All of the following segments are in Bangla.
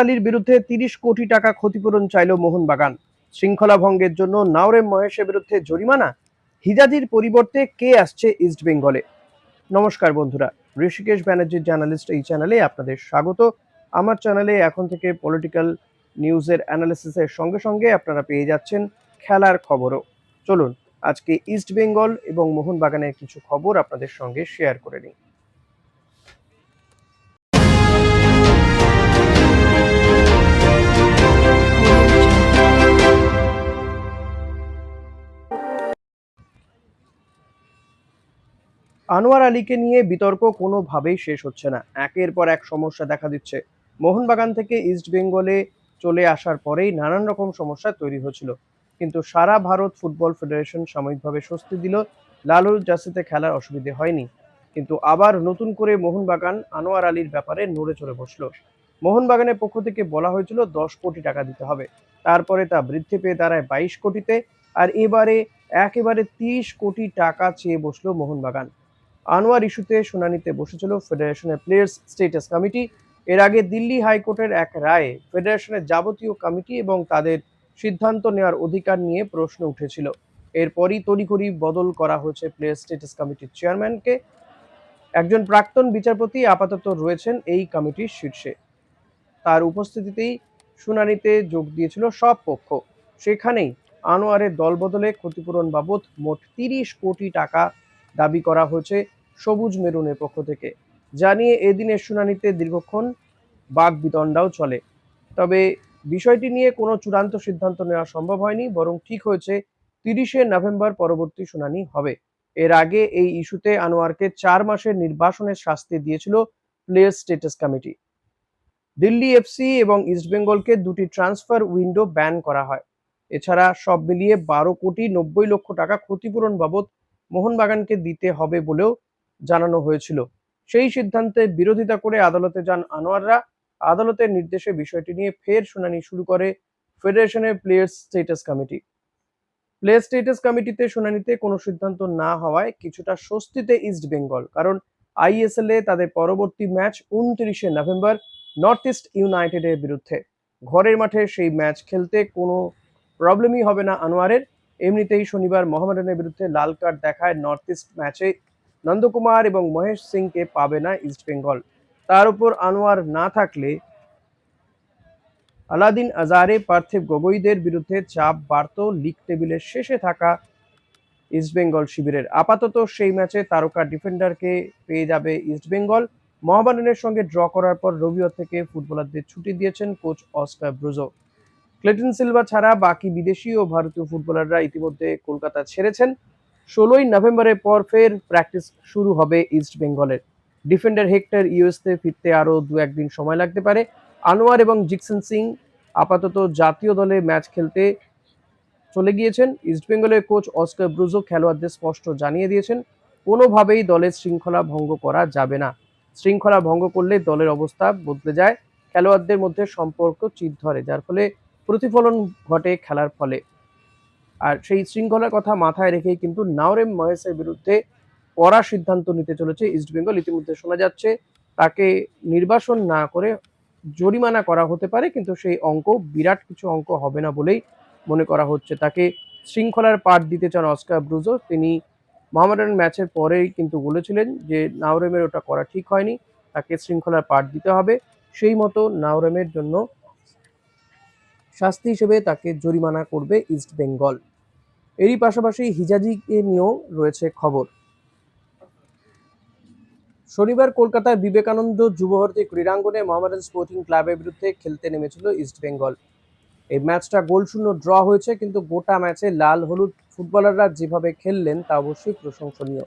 আলীর বিরুদ্ধে তিরিশ কোটি টাকা ক্ষতিপূরণ চাইল মোহনবাগান। শৃঙ্খলা ভঙ্গের জন্য নাওরেম মহেশের বিরুদ্ধে জরিমানা। হিজাজির পরিবর্তে কে আসছে ইস্ট বেঙ্গলে? নমস্কার বন্ধুরা, ঋষিকেশ ব্যানার্জির জার্নালিস্ট এই চ্যানেলে আপনাদের স্বাগত। আমার চ্যানেলে এখন থেকে পলিটিক্যাল নিউজের অ্যানালিসিসের সঙ্গে সঙ্গে আপনারা পেয়ে যাচ্ছেন খেলার খবরও। চলুন, আজকে ইস্ট বেঙ্গল এবং মোহনবাগানের কিছু খবর আপনাদের সঙ্গে শেয়ার করে নিই। আনোয়ার আলীকে নিয়ে বিতর্ক কোনোভাবেই শেষ হচ্ছে না। একের পর এক সমস্যা দেখা দিচ্ছে। মোহনবাগান থেকে ইস্ট বেঙ্গলে চলে আসার পরেই নানান রকম সমস্যা তৈরি হচ্ছিল কিন্তু সারা ভারত ফুটবল ফেডারেশন সাময়িকভাবে স্বস্তি দিল, লালুর জাসিতে খেলার অসুবিধে হয়নি। কিন্তু আবার নতুন করে মোহনবাগান আনোয়ার আলীর ব্যাপারে নড়ে চড়ে বসল। মোহনবাগানের পক্ষ থেকে বলা হয়েছিল, দশ কোটি টাকা দিতে হবে। তারপরে তা বৃদ্ধি পেয়ে দাঁড়ায় বাইশ কোটিতে। আর এবারে একেবারে তিরিশ কোটি টাকা চেয়ে বসল মোহনবাগান। আনোয়ার ইস্যুতে শুনানিতে বসেছিল ফেডারেশনের প্লেয়ার্স স্টেটাস কমিটি। এর আগে দিল্লি হাইকোর্টের এক রায়ে ফেডারেশনের যাবতীয় কমিটি এবং তাদের সিদ্ধান্ত নেওয়ার অধিকার নিয়ে প্রশ্ন উঠেছিল। এরপরই তড়িঘড়ি বদল করা হয়েছে প্লেয়ার স্টেটাস কমিটির চেয়ারম্যানকে। একজন প্রাক্তন বিচারপতি আপাতত রয়েছেন এই কমিটির শীর্ষে। তার উপস্থিতিতেই শুনানিতে যোগ দিয়েছিল সব পক্ষ। সেখানেই আনোয়ারের দলবদলে ক্ষতিপূরণ বাবদ মোট তিরিশ কোটি টাকা দাবি করা হয়েছে সবুজ মেরুনের পক্ষ থেকে। জানিয়ে এদিনের শুনানিতে দীর্ঘক্ষণ বাক বিতণ্ডাও চলে। তবে বিষয়টি নিয়ে কোনো চূড়ান্ত সিদ্ধান্ত নেওয়া সম্ভব হয়নি, বরং ঠিক হয়েছে তিরিশে নভেম্বর পরবর্তী শুনানি হবে। এর আগে এই ইস্যুতে আনোয়ারকে চার মাসের নির্বাসনের শাস্তি দিয়েছিল player status committee. Delhi FC এবং ইস্টবেঙ্গলকে দুটি ট্রান্সফার উইন্ডো ব্যান করা হয়। এছাড়া সব মিলিয়ে বারো কোটি নব্বই লক্ষ টাকা ক্ষতিপূরণ বাবদ মোহনবাগানকে দিতে হবে বলেও জানানো হয়েছিল। সেই সিদ্ধান্তে বিরোধিতা করে আদালতে যান আনোয়াররা। আদালতের নির্দেশে বিষয়টি নিয়ে ফের শুনানি শুরু করে ফেডারেশনের players status committee player status কমিটিতে শুনানিতে কোনো সিদ্ধান্ত না হওয়ায় কিছুটা স্বস্তিতে ইস্ট বেঙ্গল কারণ আইএসএল এ তাদের পরবর্তী ম্যাচ উনত্রিশে নভেম্বর নর্থ ইস্ট ইউনাইটেডের বিরুদ্ধে। ঘরের মাঠে সেই ম্যাচ খেলতে কোনো প্রবলেমই হবে না আনোয়ারের। এমনিতেই শনিবার মোহামেডানের বিরুদ্ধে লাল কার্ড দেখায় নর্থ ইস্ট ম্যাচে নন্দকুমার এবং মহেশ সিংকে পাবে না ইস্ট বেঙ্গল। তার উপর আনোয়ার না থাকলে আলাদিন আজারে, পার্থিব গগৈদের বিরুদ্ধে চাপ বাড়ত লিগ টেবিলের শেষে থাকা ইস্টবেঙ্গল শিবিরের। আপাতত সেই ম্যাচে তারকা ডিফেন্ডারকে পেয়ে যাবে ইস্টবেঙ্গল মহাবানের সঙ্গে ড্র করার পর রবিবার থেকে ফুটবলারদের ছুটি দিয়েছেন coach Oscar Bruzon. Cleiton Silva ছাড়া বাকি বিদেশি ও ভারতীয় ফুটবলাররা ইতিমধ্যে কলকাতা ছেড়েছেন। ষোলোই নভেম্বরের পর ফের প্র্যাকটিস শুরু হবে ইস্ট বেঙ্গলের। ডিফেন্ডার হেক্টর ইউএসতে ফিরতে আরও দু একদিন সময় লাগতে পারে। আনোয়ার এবং জিকসন সিং আপাতত জাতীয় দলে ম্যাচ খেলতে চলে গিয়েছেন। ইস্টবেঙ্গলের কোচ অস্কার ব্রুজো খেলোয়াড়দের স্পষ্ট জানিয়ে দিয়েছেন, কোনোভাবেই দলের শৃঙ্খলা ভঙ্গ করা যাবে না। শৃঙ্খলা ভঙ্গ করলে দলের অবস্থা বদলে যায়। খেলোয়াড়দের মধ্যে সম্পর্ক চিত ধরে, যার ফলে প্রতিফলন ঘটে খেলার ফলে। আর সেই শৃঙ্খলার কথা মাথায় রেখেই কিন্তু নাওরেম মহেশের বিরুদ্ধে কড়া সিদ্ধান্ত নিতে চলেছে ইস্টবেঙ্গল ইতিমধ্যে শোনা যাচ্ছে, তাকে নির্বাসন না করে জরিমানা করা হতে পারে, কিন্তু সেই অঙ্ক, বিরাট কিছু অঙ্ক হবে না বলেই মনে করা হচ্ছে তাকে। শৃঙ্খলার পাঠ দিতে চান অস্কার ব্রুজো। তিনি মোহামেডান ম্যাচের পরেই কিন্তু বলেছিলেন যে নাওরেমের ওটা করা ঠিক হয়নি, তাকে শৃঙ্খলার পাঠ দিতে হবে। সেই মতো নাওরেমের জন্য শাস্তি হিসেবে তাকে জরিমানা করবে ইস্ট বেঙ্গল। এরই পাশাপাশি হিজাজিকে নিয়েও রয়েছে খবর। শনিবার কলকাতায় বিবেকানন্দ যুবভারতী ক্রীড়াঙ্গনে মোহামেডান স্পোর্টিং ক্লাবের বিরুদ্ধে খেলতে নেমেছিল ইস্ট বেঙ্গল। এই ম্যাচটা গোলশূন্য ড্র হয়েছে, কিন্তু গোটা ম্যাচে লাল হলুদ ফুটবলাররা যেভাবে খেললেন, তা অবশ্যই প্রশংসনীয়।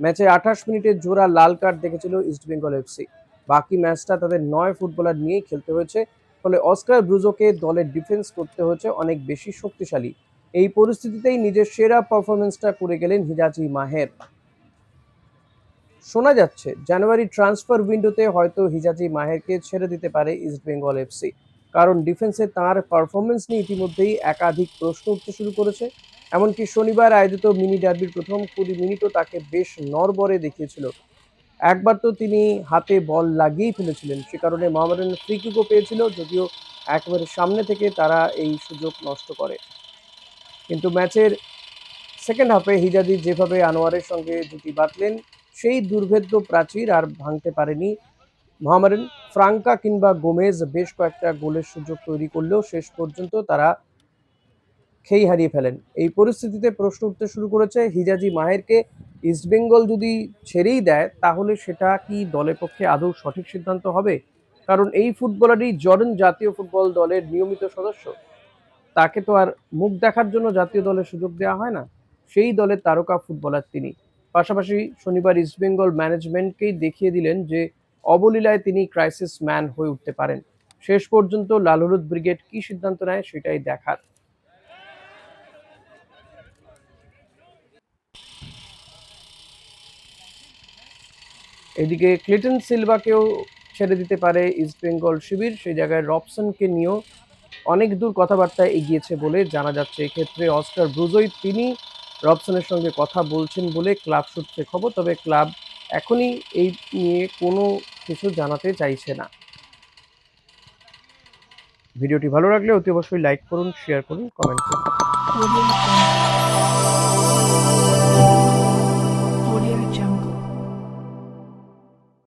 ম্যাচে আঠাশ মিনিটের জোড়া লাল কার্ড দেখেছিল ইস্ট বেঙ্গল এফসি। বাকি ম্যাচটা তাদের নয় ফুটবলার নিয়েই খেলতে হয়েছে ফলে অস্কার ব্রুজোকে দলের ডিফেন্স করতে হয়েছে অনেক বেশি শক্তিশালী। এই পরিস্থিতিতেই নিজের সেরা পারফরমেন্সটা করে গেলেন হিজাজি মাহের। শোনা যাচ্ছে, জানুয়ারি ট্রান্সফার উইন্ডোতে হয়তো হিজাজি মাহেরকে ছেড়ে দিতে পারে ইস্ট বেঙ্গল এফসি। কারণ ডিফেন্সে তার পারফরমেন্স নিয়ে ইতিমধ্যেই একাধিক প্রশ্ন উঠতে শুরু করেছে। এমনকি শনিবার আয়োজিত মিনি ডার্বির প্রথম কুড়ি মিনিটও তাকে বেশ নরবরে দেখিয়েছিল একবার তো তিনি হাতে বল লাগিয়েই ফেলেছিলেন। সে কারণে মোহামেডান ফ্রি কিকও পেয়েছিল, যদিও একেবারে সামনে থেকে তারা এই সুযোগ নষ্ট করে। কিন্তু ম্যাচের সেকেন্ড হাফে হিজাদি যেভাবে আনোয়ারের সঙ্গে জুটি বাঁধলেন, সেই দুর্ভেদ্য প্রাচীর আর ভাঙতে পারেনি। মোহামেডান ফ্রাঙ্কা কিংবা গোমেজ বেশ কয়েকটা গোলের সুযোগ তৈরি করলেও শেষ পর্যন্ত তারা খেই হারিয়ে ফেলেন। এই পরিস্থিতিতে প্রশ্ন উঠতে শুরু করেছে হিজাজি মাহেরকে ইস্টবেঙ্গল যদি ছেড়েই দেয়, তাহলে সেটা কি দলের পক্ষে আদৌ সঠিক সিদ্ধান্ত হবে? কারণ এই ফুটবলারই জর্ডান জাতীয় ফুটবল দলের নিয়মিত সদস্য। তাকে তো আর মুখ দেখার জন্য জাতীয় দলের সুযোগ দেওয়া হয় না। সেই দলের তারকা ফুটবলার তিনি। পাশাপাশি শনিবার ইস্টবেঙ্গল ম্যানেজমেন্টকেই দেখিয়ে দিলেন যে, অবলীলায় তিনি ক্রাইসিস ম্যান হয়ে উঠতে পারেন। শেষ পর্যন্ত লাল হলুদ ব্রিগেড কি সিদ্ধান্ত নেয় সেটাই দেখার। এদিকে ক্লিটন সিলভাকেও ছেড়ে দিতে পারে ইস্টবেঙ্গল শিবির, সেই জায়গায় রবসনকে নিয়েও অনেক দূর কথাবার্তা এগিয়েছে বলে জানা যাচ্ছে এক্ষেত্রে অস্কার ব্রুজোই তিনি রবসনের সঙ্গে কথা বলছেন বলে ক্লাব সূত্রে খবর, তবে ক্লাব এখনই এই নিয়ে কোনো কিছু জানাতে চাইছে না ভিডিওটি ভালো লাগলে অতি অবশ্যই লাইক করুন, শেয়ার করুন, কমেন্ট করুন.